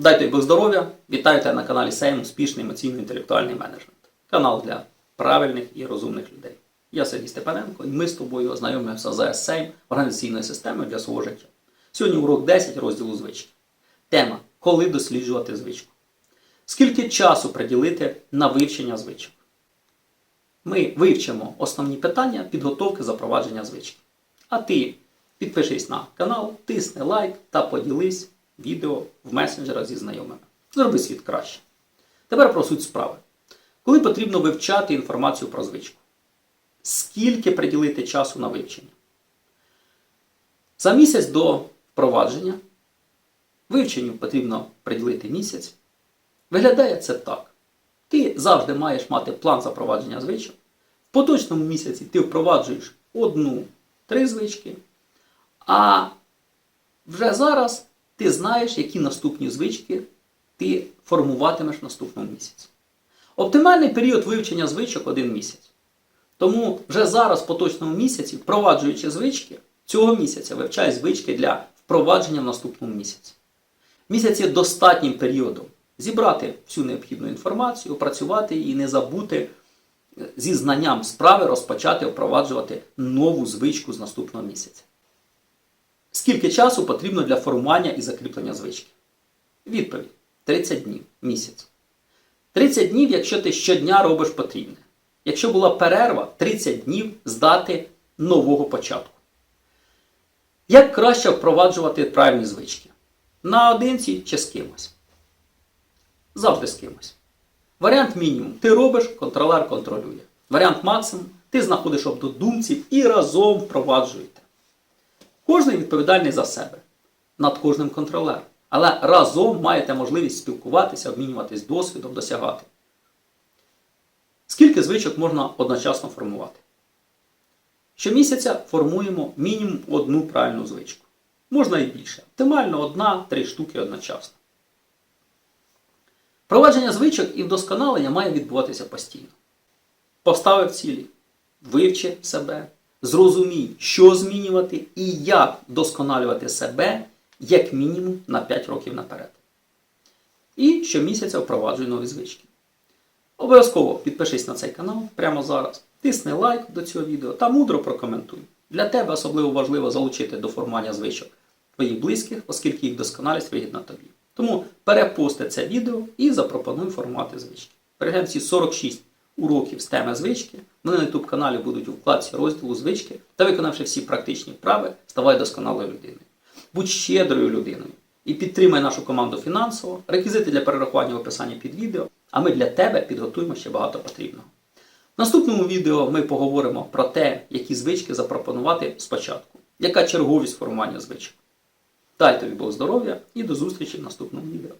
Дайте Бог здоров'я! Вітаю на каналі Сейм Успішний емоційно-інтелектуальний менеджмент. Канал для правильних і розумних людей. Я Сергій Степаненко, і ми з тобою ознайомимося з Сейм організаційною системою для свого життя. Сьогодні урок 10 розділу звички. Тема Коли досліджувати звичку. Скільки часу приділити на вивчення звичок? Ми вивчимо основні питання підготовки запровадження звички. А ти підпишись на канал, тисни лайк та поділись відео в месенджерах зі знайомими. Зроби світ краще. Тепер про суть справи. Коли потрібно вивчати інформацію про звичку? Скільки приділити часу на вивчення? За місяць до впровадження вивченню потрібно приділити місяць. Виглядає це так. Ти завжди маєш мати план запровадження звичок. В поточному місяці ти впроваджуєш одну-три звички, а вже зараз ти знаєш, які наступні звички ти формуватимеш в наступному місяці. Оптимальний період вивчення звичок один місяць. Тому вже зараз, в поточному місяці, впроваджуючи звички, цього місяця вивчай звички для впровадження в наступному місяці. Місяць є достатнім періодом зібрати всю необхідну інформацію, опрацювати її не забути зі знанням справи розпочати впроваджувати нову звичку з наступного місяця. Скільки часу потрібно для формування і закріплення звички? Відповідь: 30 днів місяць. 30 днів, якщо ти щодня робиш потрібне. Якщо була перерва, 30 днів з дати нового початку. Як краще впроваджувати правильні звички? Наодинці чи з кимось? Завжди з кимось. Варіант мінімум. Ти робиш, контролер контролює. Варіант максимум ти знаходиш однодумців і разом впроваджуєте. Кожен відповідальний за себе, над кожним контролером. Але разом маєте можливість спілкуватися, обмінюватись досвідом, досягати. Скільки звичок можна одночасно формувати? Щомісяця формуємо мінімум одну правильну звичку. Можна і більше. Оптимально одна-три штуки одночасно. Провадження звичок і вдосконалення має відбуватися постійно. Поставив цілі, вивчи себе, зрозумій, що змінювати і як вдосконалювати себе як мінімум на 5 років наперед. І щомісяця впроваджуй нові звички. Обов'язково підпишись на цей канал прямо зараз, тисни лайк до цього відео та мудро прокоментуй. Для тебе особливо важливо залучити до формування звичок твоїх близьких, оскільки їх досконалість вигідна тобі. Тому перепости це відео і запропонуй формувати звички. Переглянь всі 46 уроків з теми звички. Вони на YouTube каналі будуть у вкладці розділу звички та виконавши всі практичні вправи, ставай досконалою людиною. Будь щедрою людиною і підтримай нашу команду фінансово. Реквізити для перерахування в описанні під відео, а ми для тебе підготуємо ще багато потрібного. В наступному відео ми поговоримо про те, які звички запропонувати спочатку, яка черговість формування звичок. Дай тобі Бог здоров'я і до зустрічі в наступному відео.